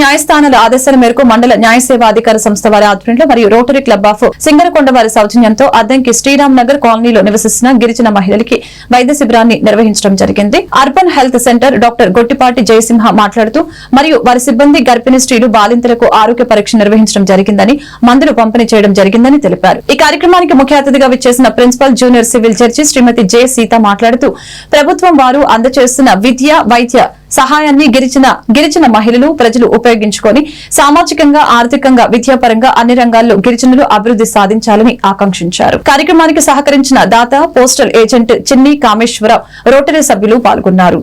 న్యాయస్థానాల ఆదేశాల మేరకు మండల న్యాయ సేవా అధికార సంస్థ వారి ఆధ్వర్యంలో మరియు రోటరీ క్లబ్ ఆఫ్ సింగరకొండ వారి సౌజన్యంతో అద్దంకి శ్రీరామ్ నగర్ కాలనీలో నివసిస్తున్న గిరిజన మహిళలకి వైద్య శిబిరాన్ని నిర్వహించడం జరిగింది. Urban health centre doctor Gottipati Jayasimha మాట్లాడుతూ మరియు వారి సిబ్బంది గర్భిణీ స్త్రీలు బాలింతలకు ఆరోగ్య పరీక్ష నిర్వహించడం జరిగిందని మందులు పంపిణీ చేయడం జరిగిందని తెలిపారు. ఈ కార్యక్రమానికి ముఖ్య అతిథిగా విచ్చేసిన principal junior civil judge Srimathi J Seetha మాట్లాడుతూ ప్రభుత్వం వారు అందజేస్తున్న విద్య వైద్య సహాయాన్ని గిరిజన గిరిజన మహిళలు ప్రజలు ఉపయోగించుకొని సామాజికంగా ఆర్థికంగా విద్యాపరంగా అన్ని రంగాల్లో గిరిజనులు అభివృద్ధి సాధించాలని ఆకాంక్షించారు. కార్యక్రమానికి సహకరించిన దాత పోస్టల్ ఏజెంట్ చిన్ని కామేశ్వరరావు రోటరీ సభ్యులు పాల్గొన్నారు.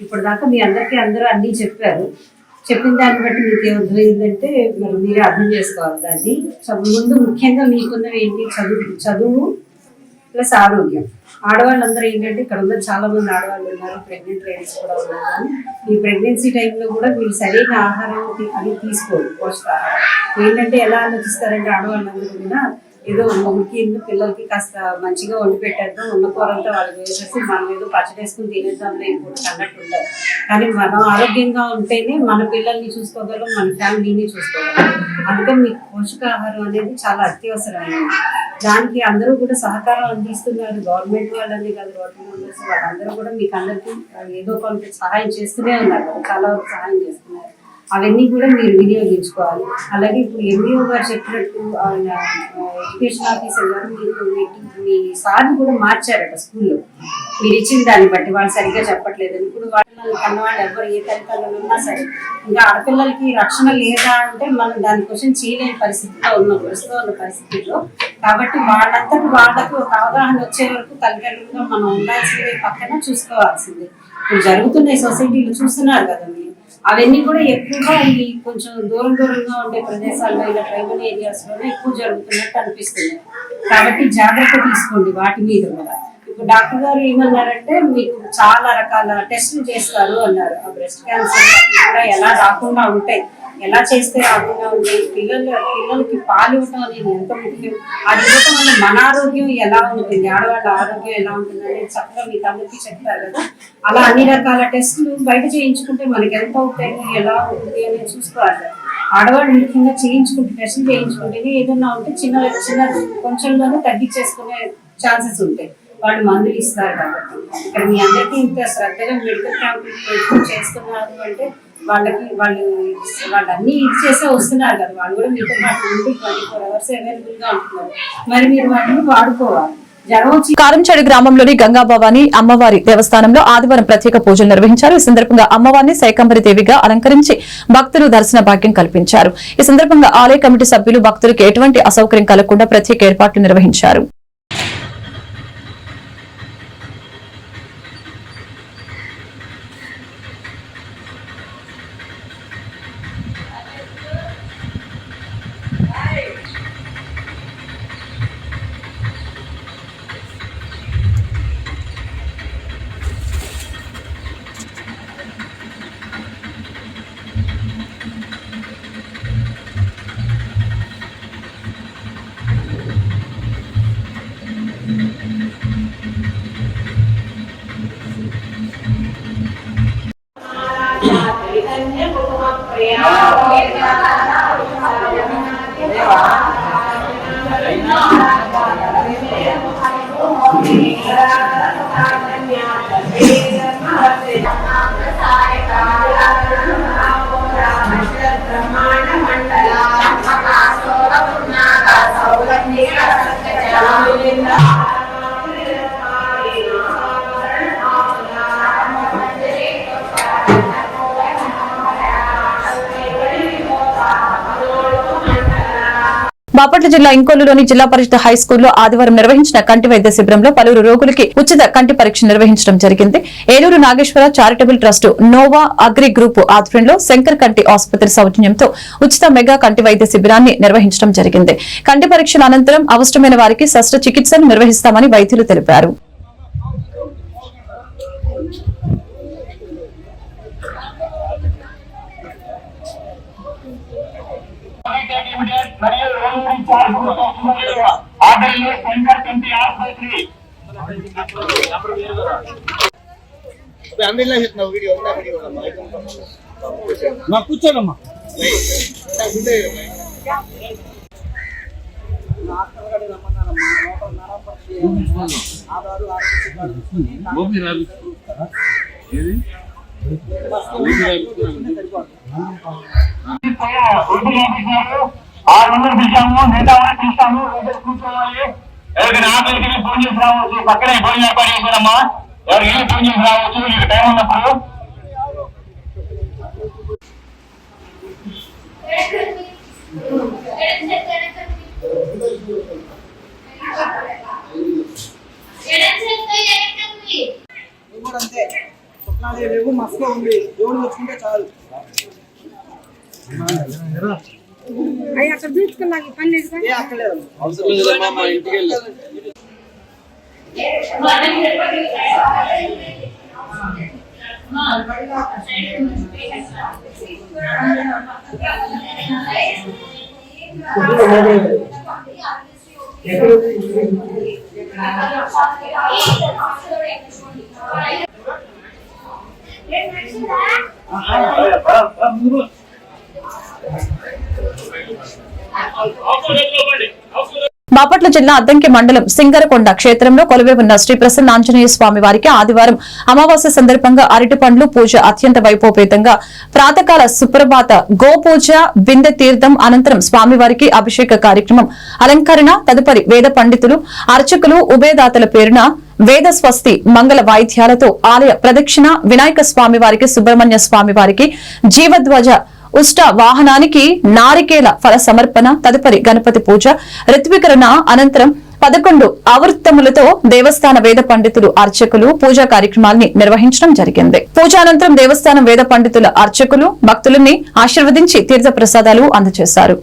ఇప్పుడు దాకా మీ అందరికీ అందరూ అన్నీ చెప్పారు. చెప్పిన దాన్ని బట్టి మీకు ఏమర్థమైందంటే మరి మీరే అర్థం చేసుకోవాలి దాన్ని. చదువు ముందు ముఖ్యంగా మీకున్నవి ఏంటి? చదువు చదువు ప్లస్ ఆరోగ్యం. ఆడవాళ్ళందరూ ఏంటంటే ఇక్కడ ఉన్న చాలా మంది ఆడవాళ్ళు ఉన్నారు ప్రెగ్నెంట్ లేడీస్ కూడా ఉన్నారు. కానీ ఈ ప్రెగ్నెన్సీ టైంలో కూడా వీళ్ళు సరైన ఆహారం తీ- అది తీసుకోరు పోషకాహారం. ఏంటంటే ఎలా ఆలోచిస్తారంటే ఆడవాళ్ళందరూ కూడా ఏదో మమ్మకి పిల్లలకి కాస్త మంచిగా వండి పెట్టేద్దాం ఉన్న కూరంతా వాళ్ళు వేసేసి మనం ఏదో పచ్చడి వేసుకుని తినేద్దాం ఇంకోటి అన్నట్టు ఉంటారు కానీ మనం ఆరోగ్యంగా ఉంటేనే మన పిల్లల్ని చూసుకోగలం మన ఫ్యామిలీని చూసుకోగలం. అందుకని మీకు పోషకాహారం అనేది చాలా అత్యవసరమైనది. దానికి అందరూ కూడా సహకారం అందిస్తున్నారు. గవర్నమెంట్ వాళ్ళని కాదు రోడ్డు మెంబర్స్ వాళ్ళందరూ కూడా మీకు అందరికీ ఏదో కొంత సహాయం చేస్తూనే ఉన్నారు. చాలా వరకు సహాయం చేస్తున్నారు. అవన్నీ కూడా మీరు వినియోగించుకోవాలి. అలాగే ఇప్పుడు ఎంఈఓ గారు చెప్పినట్టు ఆయన ఎడ్యుకేషన్ ఆఫీసర్ గారు మీరు మీ- సార్ని కూడా మార్చారట స్కూల్లో. మీరు ఇచ్చిన దాన్ని బట్టి వాళ్ళు సరిగ్గా చెప్పట్లేదు. ఇప్పుడు వాళ్ళ కన్నవాళ్ళు ఎవరు ఏ తల్లిదండ్రులు ఉన్నా సరే ఇంకా ఆడపిల్లలకి రక్షణ లేదా అంటే మనం దాని కోసం చేయలేని పరిస్థితిలో ఉన్న ప్రస్తుతం ఉన్న పరిస్థితుల్లో కాబట్టి వాళ్ళంతటి వాళ్ళకు ఒక అవగాహన వచ్చే వరకు తల్లిదండ్రులుగా మనం ఉండాల్సిందే పక్కన చూసుకోవాల్సిందే. ఇప్పుడు జరుగుతున్నాయి సొసైటీలు చూస్తున్నారు కదా అవన్నీ కూడా ఎక్కువగా ఈ కొంచెం దూరం దూరంగా ఉండే ప్రదేశాల్లో ఇలా ట్రైబల్ ఏరియాస్లోనే ఎక్కువ జరుగుతున్నట్టు అనిపిస్తుంది. కాబట్టి జాగ్రత్త తీసుకోండి వాటి మీద కూడా. ఇప్పుడు డాక్టర్ గారు ఏమన్నారంటే మీకు చాలా రకాల టెస్టులు చేస్తారు అన్నారు. ఆ బ్రెస్ట్ క్యాన్సర్ కూడా ఎలా రాకుండా ఉంటాయి. ఎలా చేస్తే రాకుండా ఉంటాయి పిల్లలు పిల్లలకి పాలు ఇవ్వటం అనేది ఎంత ముఖ్యం? అది ఇవ్వటం వల్ల మన ఆరోగ్యం ఎలా ఉంటుంది? ఆడవాళ్ళ ఆరోగ్యం ఎలా ఉంటుంది అనేది చక్కగా మీ అందరికీ చెప్తారు కదా. అలా అన్ని రకాల టెస్టులు బయట చేయించుకుంటే మనకి ఎంత అవుతాయి? ఎలా ఉంటుంది అనేది చూసుకోవాలి. ఆడవాళ్ళు ముఖ్యంగా చేయించుకుంటే టెస్టులు చేయించుకుంటేనే ఏదన్నా ఉంటే చిన్న చిన్న కొంచెంలోనే తగ్గించేసుకునే ఛాన్సెస్ ఉంటాయి. వాళ్ళు మందులు ఇస్తారు కాబట్టి. ఇక్కడ మీ అందరికీ ఇంత శ్రద్ధగా మెడికల్ క్యాంప్ ఎక్కువ చేస్తున్నారు అంటే వాళ్ళకి వాళ్ళు వాళ్ళు అన్ని ఇది చేసే వస్తున్నారు కదా వాళ్ళు కూడా మీతో పాటు ఉండి ట్వంటీ ఫోర్ అవర్స్ అవైలబుల్గా ఉంటున్నారు. మరి మీరు వాటిని వాడుకోవాలి. జ్వరం కారంచేడు గ్రామంలోని గంగాభవాని అమ్మవారి దేవస్థానంలో ఆదివారం ప్రత్యేక పూజలు నిర్వహించారు. ఈ సందర్భంగా అమ్మవారిని శైకంబరి దేవిగా అలంకరించి భక్తులు దర్శన భాగ్యం కల్పించారు. ఈ సందర్భంగా ఆలయ కమిటీ సభ్యులు భక్తులకు ఎటువంటి అసౌకర్యం కలగకుండా ప్రత్యేక ఏర్పాట్లు నిర్వహించారు. బాపట్ల జిల్లా ఇంకొల్లులోని జిల్లా పరిషత్ హై స్కూల్లో ఆదివారం నిర్వహించిన కంటి వైద్య శిబిరంలో పలువురు రోగులకి ఉచిత కంటి పరీక్ష నిర్వహించడం జరిగింది. Eluru Nageswara charitable trust Nova agri group ఆధ్వర్యంలో శంకర్ కంటి ఆసుపత్రి సౌజన్యంతో ఉచిత మెగా కంటి వైద్య శిబిరాన్ని నిర్వహించడం జరిగింది. కంటి పరీక్షల అనంతరం అవసరమైన వారికి శస్త్రచికిత్సను నిర్వహిస్తామని వైద్యులు తెలిపారు. ఇంటర్మీడియట్ మరియు రోగులు చార్జ్ ఆర్డర్లు శంకర్ కంటి ఆసుపత్రి అందరిలో చెప్తున్నావు వీడియో ఉందా వీడియో నా కూర్చోనమ్మా గోపి రాదు ఏది గోపి వృద్ధి చేపించారు ఆరు పిలిచాము మిగతా వాళ్ళకి ఇస్తాము కూర్చోవాలి ఎవరికి ఆకలికి వెళ్ళి ఫోన్ చేసి రావచ్చు పక్కనే ఫోన్ ఏర్పాటు చేశారమ్మా ఎవరికి వెళ్ళి ఫోన్ చేసి రావచ్చు? మీకు టైం ఉన్నప్పుడు అవి అక్కడ చూసుకున్నాక పని లేదు ఏ అక్కలేదు అవసరం లేదమ్మా మా ఇంటికి వెళ్ళి బాపట్ల జిల్లా అద్దంకి మండలం సింగరకొండ క్షేత్రంలో కొలువై ఉన్న శ్రీ ప్రసన్న ఆంజనేయ స్వామి వారికి ఆదివారం అమావాస్య సందర్భంగా అరటి పండ్లు పూజ అత్యంత వైభోపేతంగా ప్రాతకాల సుప్రభాత గోపూజ బిందె తీర్థం అనంతరం స్వామివారికి అభిషేక కార్యక్రమం అలంకరణ తదుపరి వేద పండితులు అర్చకులు ఉభయదాతల పేరున వేద స్వస్తి మంగళ వాయిద్యాలతో ఆలయ ప్రదక్షిణ వినాయక స్వామి వారికి సుబ్రహ్మణ్య స్వామి వారికి జీవధ్వజ ఉష్ట వాహనానికి నారికేల ఫల సమర్పణ తదుపరి గణపతి పూజ ఋత్వీకరణ అనంతరం పదకొండు ఆవృత్తములతో దేవస్థాన వేద పండితులు అర్చకులు పూజా కార్యక్రమాల్ని నిర్వహించడం జరిగింది. పూజానంతరం దేవస్థానం వేద పండితుల అర్చకులు భక్తులని ఆశీర్వదించి తీర్థ ప్రసాదాలు అందజేశారు.